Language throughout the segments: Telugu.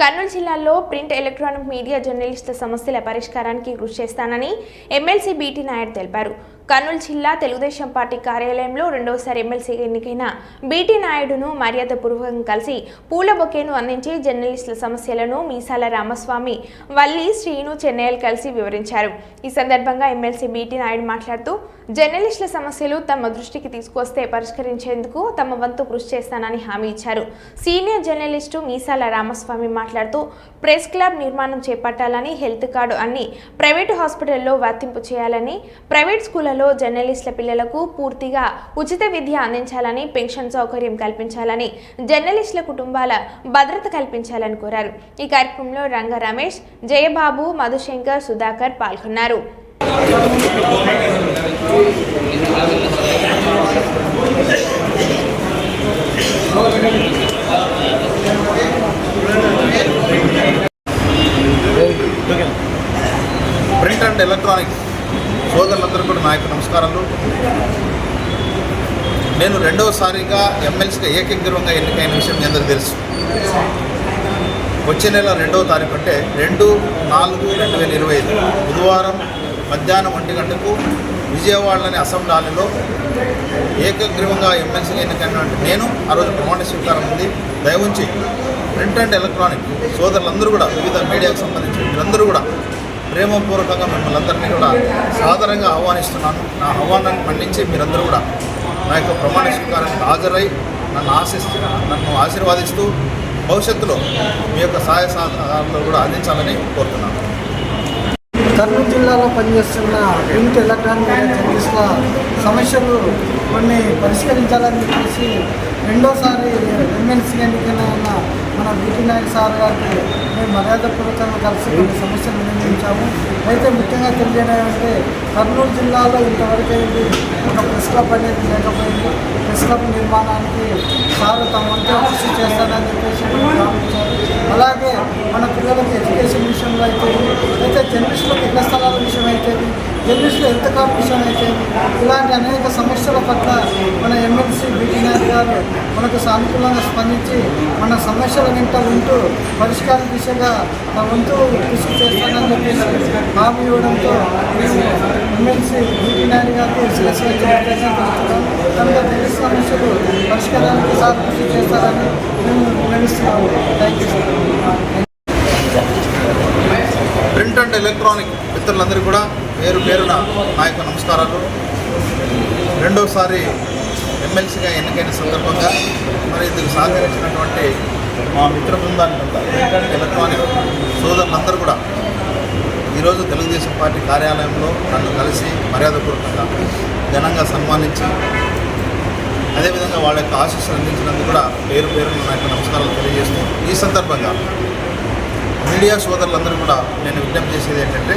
కర్నూలు జిల్లాలో ప్రింట్ ఎలక్ట్రానిక్ మీడియా జర్నలిస్టుల సమస్యల పరిష్కారానికి కృషి చేస్తానని ఎమ్మెల్సీ బీటీ నాయుడు తెలిపారు. కర్నూలు జిల్లా తెలుగుదేశం పార్టీ కార్యాలయంలో రెండవసారి ఎమ్మెల్సీగా ఎన్నికైన బీటీ నాయుడును మర్యాదపూర్వకంగా కలిసి పూల బొకేను అందించి జర్నలిస్టుల సమస్యలను మీసాల రామస్వామి వల్లి శ్రీను చెన్నయ్యలు కలిసి వివరించారు. ఈ సందర్భంగా ఎమ్మెల్సీ బీటీ నాయుడు మాట్లాడుతూ జర్నలిస్టుల సమస్యలు తమ దృష్టికి తీసుకొస్తే పరిష్కరించేందుకు తమ వంతు కృషి చేస్తానని హామీ ఇచ్చారు. సీనియర్ జర్నలిస్టు మీసాల రామస్వామి మాట్లాడుతూ ప్రెస్ క్లబ్ నిర్మాణం చేపట్టాలని హెల్త్ కార్డు అన్ని ప్రైవేటు హాస్పిటల్లో వర్తింపు చేయాలని ప్రైవేట్ స్కూళ్ళలో జర్నలిస్టుల పిల్లలకు పూర్తిగా ఉచిత విద్య అందించాలని పెన్షన్ సౌకర్యం కల్పించాలని జర్నలిస్టుల కుటుంబాల భద్రత కల్పించాలని కోరారు. ఈ కార్యక్రమంలో రంగ రమేష్ జయబాబు మధుశంకర్ సుధాకర్ పాల్గొన్నారు. ప్రింట్ అండ్ ఎలక్ట్రానిక్స్ సోదరులందరూ కూడా నా యొక్క నమస్కారాలు. నేను రెండవసారిగా ఎమ్మెల్సీగా ఏకగ్రీవంగా ఎన్నికైన విషయం మీ అందరికీ తెలుసు. వచ్చే నెల రెండవ తారీఖు అంటే రెండు నాలుగు రెండు వేల ఇరవై ఐదు. బుధవారం మధ్యాహ్నం ఒంటి గంటకు విజయవాడలోని అసెంబ్లీలో ఏకగ్రీవంగా ఎమ్మెల్సీగా ఎన్నికైన నేను ఆ రోజు ప్రమాణ స్వీకారం ఉంది. దయవుంచి ప్రింట్ అండ్ ఎలక్ట్రానిక్ సోదరులందరూ కూడా వివిధ మీడియాకు సంబంధించి మీరందరూ కూడా ప్రేమపూర్వకంగా మిమ్మల్ని అందరినీ కూడా సాధారణంగా ఆహ్వానిస్తున్నాను. నా ఆహ్వానాన్ని మన్నించి మీరందరూ కూడా నా యొక్క ప్రమాణ స్వీకారానికి హాజరై నన్ను ఆశిస్తూ నన్ను ఆశీర్వాదిస్తూ భవిష్యత్తులో మీ యొక్క సహాయ సహకారాలు కూడా అందించాలని కోరుతున్నాను. కర్నూలు జిల్లాలో పనిచేస్తున్న ప్రింట్ ఎలక్ట్రానిక్ మీడియా సమస్యలు కొన్ని పరిష్కరించాలని చెప్పేసి రెండోసారి ఎమ్మెల్సీ ఎన్నికైన ఉన్న మన బీటీ నాయక్ సార్ గారికి మేము మర్యాదపూర్వకంగా కలిసి కొన్ని సమస్యలు నిర్ణయించాము అయితే ముఖ్యంగా తెలియజేయడం కర్నూలు జిల్లాలో ఇంతవరకు అయింది ఒక ప్రెస్ క్లబ్ అనేది లేకపోయింది. ప్రెస్ క్లబ్ నిర్మాణానికి సార్ తమ వంతు కృషి చేస్తారని చెప్పేసి భావించారు అలాగే మన పిల్లలకి ఎడ్యుకేషన్ విషయంలో అయితే అయితే జర్నలిస్టులకు ఇళ్ళ స్థలాల విషయం జర్నలిస్టులు ఎంత కాంపిటీషన్ అయితే ఇలాంటి అనేక సమస్యల పట్ల మన ఎమ్మెల్సీ బీటీ గారు మనకు సానుకూలంగా స్పందించి మన సమస్యల వెంట ఉంటూ పరిష్కార దిశగా నా వంతు కృషి చేస్తానని చెప్పేసి హామీ ఇవ్వడంతో మేము ఎమ్మెల్సీ బీటీ గారికి శిరస్సు కనుక తెలిసిన సమస్యలు పరిష్కారానికి సార్ కృషి చేస్తారని మేము విన్నవిస్తున్నాము thank you sir print and electronic మిత్రులందరికీ కూడా పేరు పేరున నా యొక్క నమస్కారాలు. రెండోసారి ఎమ్మెల్సీగా ఎన్నికైన సందర్భంగా మరి ఇందుకు సహకరించినటువంటి మా మిత్ర బృందానికి ఎలక్ట్రానిక్ సోదరులందరూ కూడా ఈరోజు తెలుగుదేశం పార్టీ కార్యాలయంలో నన్ను కలిసి మర్యాదపూర్వకంగా ఘనంగా సన్మానించి అదేవిధంగా వాళ్ళ యొక్క ఆశీస్సులు అందించినందుకు కూడా పేరు పేరు నా యొక్క నమస్కారాలు తెలియజేస్తూ ఈ సందర్భంగా మీడియా సోదరులందరూ కూడా నేను విజ్ఞప్తి చేసేది ఏంటంటే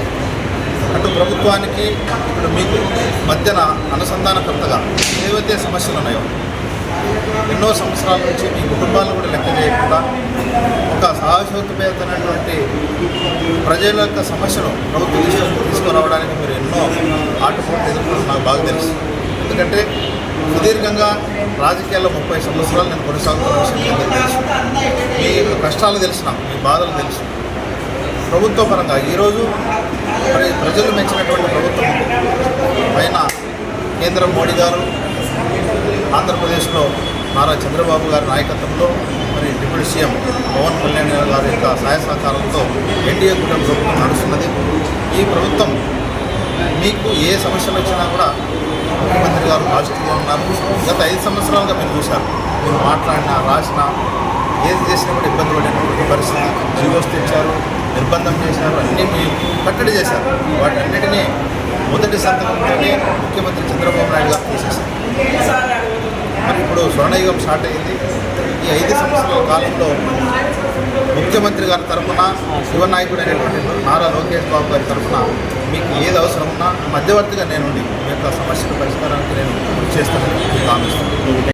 అటు ప్రభుత్వానికి ఇప్పుడు మీకు మధ్యన అనుసంధానకర్తగా ఏవైతే సమస్యలు ఉన్నాయో ఎన్నో సంవత్సరాల నుంచి మీ కుటుంబాలను కూడా లెక్క చేయకుండా ఒక సాహసోత్పేతమైనటువంటి ప్రజల యొక్క సమస్యను ప్రభుత్వం తీసుకు తీసుకురావడానికి మీరు ఎన్నో ఆటపోట్లు ఎదుర్కొన్న నాకు బాగా తెలుసు. ఎందుకంటే సుదీర్ఘంగా రాజకీయాల్లో ముప్పై సంవత్సరాలు నేను కొనసాగుతున్న విషయం మీ తెలుసు. మీ యొక్క కష్టాలు తెలిసిన మీ బాధలు తెలుసు. ప్రభుత్వ పరంగా ఈరోజు మరి ప్రజలు మెచ్చినటువంటి ప్రభుత్వం పైన కేంద్ర మోడీ గారు ఆంధ్రప్రదేశ్లో నారా చంద్రబాబు గారి నాయకత్వంలో మరి డిప్యూటీ సీఎం పవన్ కళ్యాణ్ గారి యొక్క సహాయ సహకారంతో ఎన్డీఏ కూటమి ప్రభుత్వం నడుస్తున్నది. ఈ ప్రభుత్వం మీకు ఏ సమస్యలు వచ్చినా కూడా ముఖ్యమంత్రి గారు పాజిటివ్గా ఉన్నారు. గత ఐదు సంవత్సరాలుగా మీరు చూశారు. మీరు మాట్లాడినా రాసినా ఏది చేసినా కూడా ఇబ్బంది పడినటువంటి పరిస్థితి. జీవోస్ తెచ్చారు. నిర్బంధం చేశారు అన్నీ మీరు కట్టడి చేశారు. వాటన్నిటినీ మొదటి సంతకంతోనే ముఖ్యమంత్రి చంద్రబాబు నాయుడు గారు తీసేశారు. మరి ఇప్పుడు స్వర్ణయుగం స్టార్ట్ అయింది. ఈ ఐదు సంవత్సరాల కాలంలో ముఖ్యమంత్రి గారి తరఫున శివనాయకుడు అనేటువంటి నారా లోకేష్ బాబు గారి తరఫున మీకు ఏది అవసరం ఉన్నా మధ్యవర్తిగా నేను మీ యొక్క సమస్యల పరిష్కారానికి నేను కృషి చేస్తానని మీకు హామీ